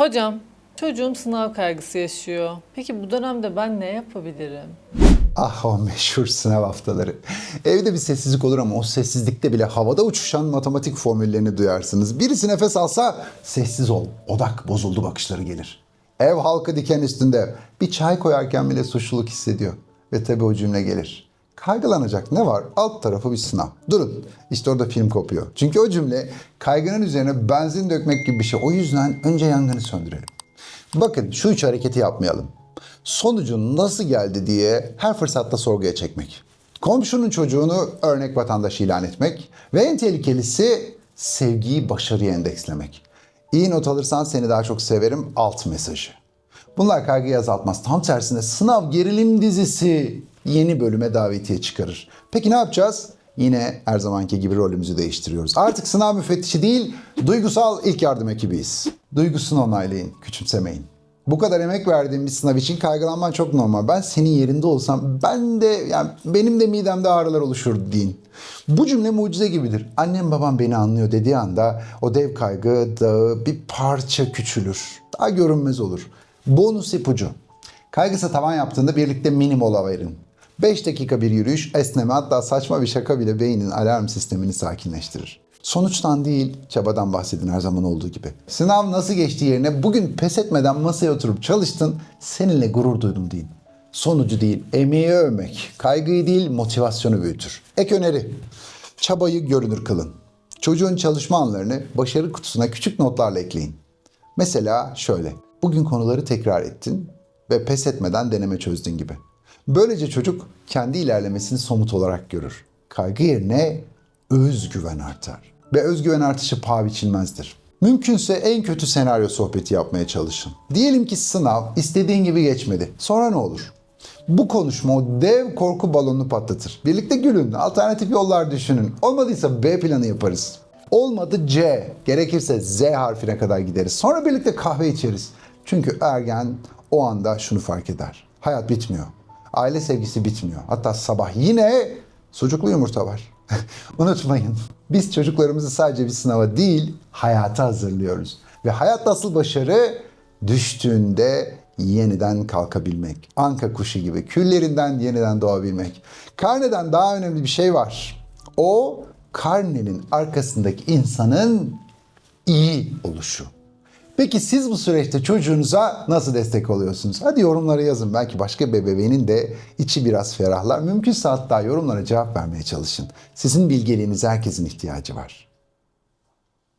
Hocam, çocuğum sınav kaygısı yaşıyor. Peki bu dönemde ben ne yapabilirim? Ah o meşhur sınav haftaları. Evde bir sessizlik olur ama o sessizlikte bile havada uçuşan matematik formüllerini duyarsınız. Birisi nefes alsa sessiz ol, odak bozuldu bakışları gelir. Ev halkı diken üstünde bir çay koyarken bile suçluluk hissediyor. Ve tabii o cümle gelir. Kaygılanacak ne var? Alt tarafı bir sınav. Durun. İşte orada film kopuyor. Çünkü o cümle kaygının üzerine benzin dökmek gibi bir şey. O yüzden önce yangını söndürelim. Bakın şu üç hareketi yapmayalım. Sonucun nasıl geldi diye her fırsatta sorguya çekmek. Komşunun çocuğunu örnek vatandaş ilan etmek. Ve en tehlikelisi sevgiyi başarıya endekslemek. İyi not alırsan seni daha çok severim alt mesajı. Bunlar kaygıyı azaltmaz. Tam tersine sınav gerilim dizisi yeni bölüme davetiye çıkarır. Peki ne yapacağız? Yine her zamanki gibi rolümüzü değiştiriyoruz. Artık sınav müfettişi değil, duygusal ilk yardım ekibiyiz. Duygusunu onaylayın, küçümsemeyin. Bu kadar emek verdiğim bir sınav için kaygılanman çok normal. Ben senin yerinde olsam ben de yani benim de midemde ağrılar oluşur deyin. Bu cümle mucize gibidir. Annem babam beni anlıyor dediği anda o dev kaygı dağı bir parça küçülür. Daha görünmez olur. Bonus ipucu. Kaygısı tavan yaptığında birlikte mini mola verin. 5 dakika bir yürüyüş, esneme hatta saçma bir şaka bile beynin alarm sistemini sakinleştirir. Sonuçtan değil, çabadan bahsedin her zaman olduğu gibi. Sınav nasıl geçti yerine bugün pes etmeden masaya oturup çalıştın, seninle gurur duydum deyin. Sonucu değil, emeği övmek, kaygıyı değil motivasyonu büyütür. Ek öneri, çabayı görünür kılın. Çocuğun çalışma anlarını başarı kutusuna küçük notlarla ekleyin. Mesela şöyle, bugün konuları tekrar ettin ve pes etmeden deneme çözdün gibi. Böylece çocuk kendi ilerlemesini somut olarak görür. Kaygı yerine özgüven artar. Ve özgüven artışı paha biçilmezdir. Mümkünse en kötü senaryo sohbeti yapmaya çalışın. Diyelim ki sınav istediğin gibi geçmedi. Sonra ne olur? Bu konuşma o dev korku balonunu patlatır. Birlikte gülün, alternatif yollar düşünün. Olmadıysa B planı yaparız. Olmadı C, gerekirse Z harfine kadar gideriz. Sonra birlikte kahve içeriz. Çünkü ergen o anda şunu fark eder. Hayat bitmiyor. Aile sevgisi bitmiyor. Hatta sabah yine sucuklu yumurta var. Unutmayın. Biz çocuklarımızı sadece bir sınava değil, hayata hazırlıyoruz. Ve hayat asıl başarı düştüğünde yeniden kalkabilmek. Anka kuşu gibi küllerinden yeniden doğabilmek. Karneden daha önemli bir şey var. O karnenin arkasındaki insanın iyi oluşu. Peki siz bu süreçte çocuğunuza nasıl destek oluyorsunuz? Hadi yorumlara yazın. Belki başka bebeveynin de içi biraz ferahlar. Mümkünse hatta yorumlara cevap vermeye çalışın. Sizin bilgeliğinize herkesin ihtiyacı var.